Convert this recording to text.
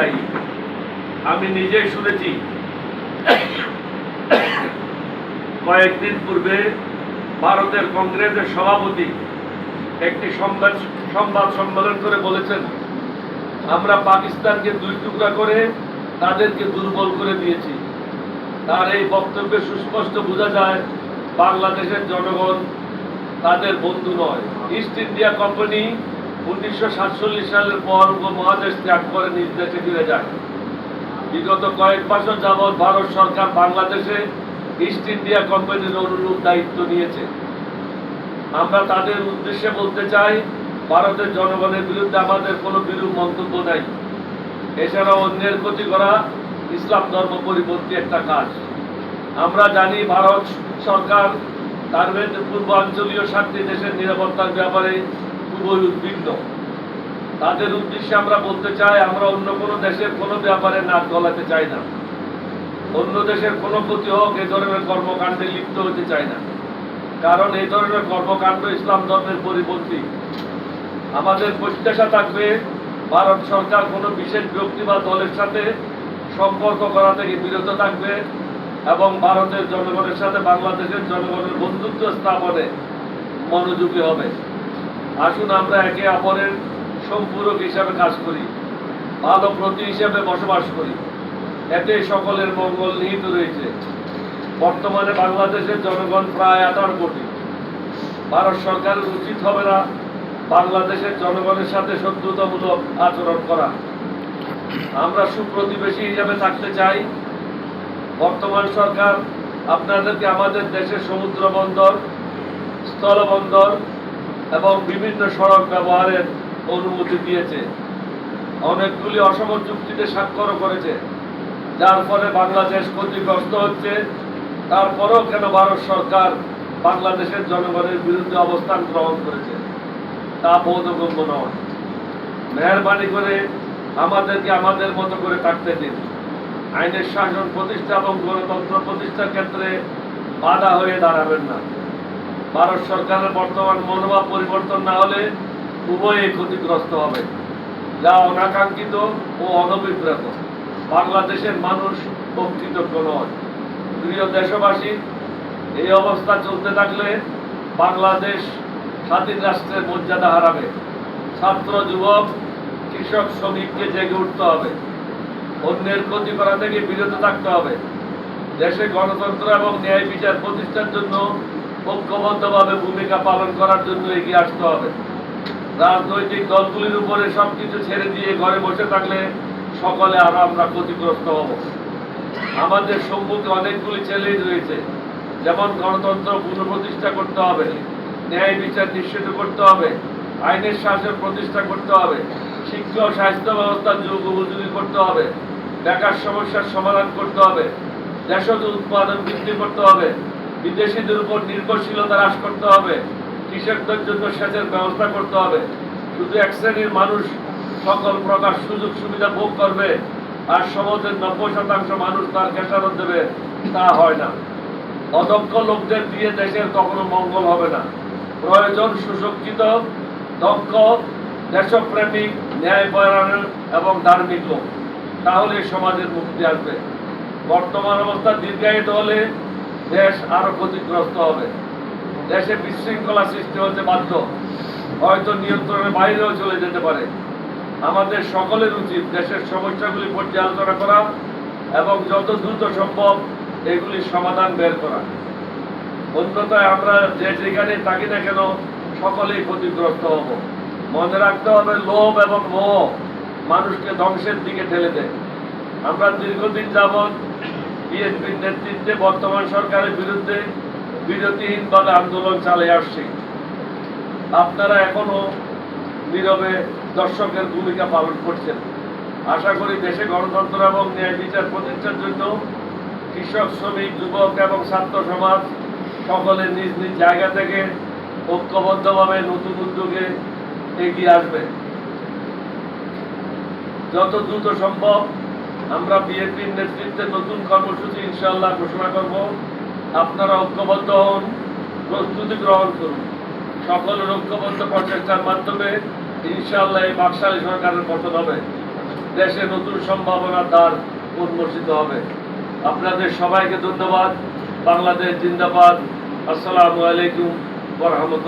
দায়ী আমি নিজেই শুনেছি। কয়েকদিন পূর্বে ভারতের কংগ্রেসের সভাপতি একটি সংবাদ সংবাদ সম্মেলন করে বলেছেন, আমরা পাকিস্তানকে দুই টুকরা করে তাদেরকে দুর্বল করে দিয়েছি। তার এই বক্তব্যে সুস্পষ্ট বোঝা যায়, বাংলাদেশের জনগণ তাদের বন্ধু নয়। ইস্ট ইন্ডিয়া কোম্পানি উনিশশো সাতচল্লিশ সালের পর উপমহাদেশ ত্যাগ করে নিজ দেশে ফিরে যায়। বিগত কয়েক বছর যাবৎ ভারত সরকার বাংলাদেশে ইস্ট ইন্ডিয়া কোম্পানির অনুরূপ দায়িত্ব নিয়েছে। আমরা তাদের উদ্দেশ্যে বলতে চাই, ভারতের জনগণের বিরুদ্ধে আমাদের কোনো বিরূপ মন্তব্য নাই। এছাড়াও অন্যের ক্ষতি করা ইসলাম ধর্ম পরিপন্থী একটা কাজ। আমরা জানি ভারত সরকার তার পূর্বাঞ্চলীয় সাতটি দেশের নিরাপত্তার ব্যাপারে খুবই উদ্বিগ্ন। তাদের উদ্দেশ্যে আমরা বলতে চাই, আমরা অন্য কোনো দেশের কোনো ব্যাপারে নাক গলাতে চাই না। অন্য দেশের কোনো ক্ষতি হোক, এ ধরনের কর্মকাণ্ডে লিপ্ত হতে চাই না। কারণ এই ধরনের কর্মকাণ্ড ইসলাম ধর্মের পরিপন্থী। আমাদের প্রত্যাশা থাকবে, ভারত সরকার কোনো বিশেষ ব্যক্তি বা দলের সাথে সম্পর্ক করা থেকে বিরত থাকবে এবং ভারতের জনগণের সাথে বাংলাদেশের জনগণের বন্ধুত্ব স্থাপনে মনোযোগী হবে। আসুন আমরা একে অপরের সম্পূরক হিসাবে কাজ করি ভালো প্রতি হিসাবে বসবাস করি। এতে সকলের মঙ্গল নিহিত রয়েছে। বর্তমানে বাংলাদেশের জনগণ প্রায় আঠারো কোটি। ভারত সরকারের উচিত হবে না বাংলাদেশের জনগণের সাথে শত্রুতামূলক আচরণ করা। আমরা সুপ্রতিবেশী হিসাবে থাকতে চাই। বর্তমান সরকার আপনাদেরকে আমাদের দেশের সমুদ্র বন্দর, স্থলবন্দর এবং বিভিন্ন সড়ক ব্যবহারের অনুমতি দিয়েছে। অনেকগুলি অসম চুক্তিতে স্বাক্ষরও করেছে। যার ফলে বাংলাদেশ ক্ষতিগ্রস্ত হচ্ছে। তারপরেও কেন ভারত সরকার বাংলাদেশের জনগণের বিরুদ্ধে অবস্থান গ্রহণ করেছে, তা বোধগম্য নয়। মেহরবানি করে আমাদেরকে আমাদের মতো করে থাকতে দিন। আইনের শাসন প্রতিষ্ঠা এবং গণতন্ত্র প্রতিষ্ঠার ক্ষেত্রে বাধা হয়ে দাঁড়াবেন না। ভারত সরকারের বর্তমান মনোভাব পরিবর্তন না হলে উভয়ে ক্ষতিগ্রস্ত হবে। যা অনাকাঙ্ক্ষিত ও অনভিপ্রেত। বাংলাদেশের মানুষ কৃতজ্ঞ নয়। প্রিয় দেশবাসী, এই অবস্থা চলতে থাকলে বাংলাদেশ স্বাধীন রাষ্ট্রের মর্যাদা হারাবে। ছাত্র, যুবক, কৃষক, শ্রমিককে জেগে উঠতে হবে। অন্যের ক্ষতি করা থেকে বিরত থাকতে হবে। দেশে গণতন্ত্র এবং ন্যায় বিচার প্রতিষ্ঠার জন্য ঐক্যবদ্ধভাবে ভূমিকা পালন করার জন্য এগিয়ে আসতে হবে। রাজনৈতিক দলগুলির উপরে সবকিছু ছেড়ে দিয়ে ঘরে বসে থাকলে সকলে আরও আমরা ক্ষতিগ্রস্ত হব। আমাদের সম্মুখে অনেকগুলি চ্যালেঞ্জ রয়েছে। যেমন গণতন্ত্র পুনঃপ্রতিষ্ঠা করতে হবে, ন্যায় বিচার নিশ্চিত করতে হবে, আইনের শাসন প্রতিষ্ঠা করতে হবে, শিক্ষা ও স্বাস্থ্য ব্যবস্থা যোগ উপযোগী করতে হবে, বেকার সমস্যার সমাধান করতে হবে, দেশজ উৎপাদন বৃদ্ধি করতে হবে বিদেশিদের উপর নির্ভরশীলতা হ্রাস করতে হবে। কৃষকদের জন্য সেচের ব্যবস্থা করতে হবে। শুধু এক শ্রেণির মানুষ সকল প্রকার সুযোগ সুবিধা ভোগ করবে আর সমাজের নব্বই শতাংশ মানুষ তার খেসারত দেবে, তা হয় না। অদক্ষ লোকদের দিয়ে দেশের কখনো মঙ্গল হবে না। প্রয়োজন সুশিক্ষিত, দক্ষ, দেশপ্রেমিক, ন্যায়পরায়ণ এবং ধার্মিক লোক। তাহলে সমাজের মুক্তি আসবে। বর্তমান অবস্থা দীর্ঘায়িত হলে দেশ আরও ক্ষতিগ্রস্ত হবে। দেশে বিশৃঙ্খলা সৃষ্টি হতে বাধ্য। হয়তো নিয়ন্ত্রণের বাইরেও চলে যেতে পারে। আমাদের সকলের উচিত দেশের সমস্যাগুলি পর্যালোচনা করা এবং যত দ্রুত সম্ভব এগুলির সমাধান বের করা। অন্যথায় আমরা যে যেখানে থাকি না কেন সকলেই ক্ষতিগ্রস্ত হব। মনে রাখতে হবে লোভ এবং মোহ মানুষকে ধ্বংসের দিকে ঠেলে দেয়। আমরা দীর্ঘদিন যাবৎ বিএনপির নেতৃত্বে বর্তমান সরকারের বিরুদ্ধে বিরতিহীনভাবে আন্দোলন চালিয়ে আসছি। আপনারা এখনও নীরবে দর্শকের ভূমিকা পালন করছেন। আশা করি দেশে গণতন্ত্র এবং ন্যায় বিচার প্রতিষ্ঠার জন্য কৃষক, শ্রমিক, যুবক এবং ছাত্র সমাজ সকলে নিজ নিজ জায়গা থেকে ঐক্যবদ্ধভাবে নতুন উদ্যোগে এগিয়ে আসবে। যত দ্রুত সম্ভব আমরা বিএনপির নেতৃত্বে নতুন কর্মসূচি ইনশাআল্লাহ ঘোষণা করব। আপনারা ঐক্যবদ্ধ হন, প্রস্তুতি গ্রহণ করুন। সকলের ঐক্যবদ্ধ প্রচেষ্টার মাধ্যমে ইনশাআল্লাহ এই বাকশালী সরকারের পতন হবে। দেশে নতুন সম্ভাবনা দ্বার উন্মোচিত হবে। আপনাদের সবাইকে ধন্যবাদ। বাংলাদেশ জিন্দাবাদ। আসসালামু আলাইকুম রহমতুল্লাহ।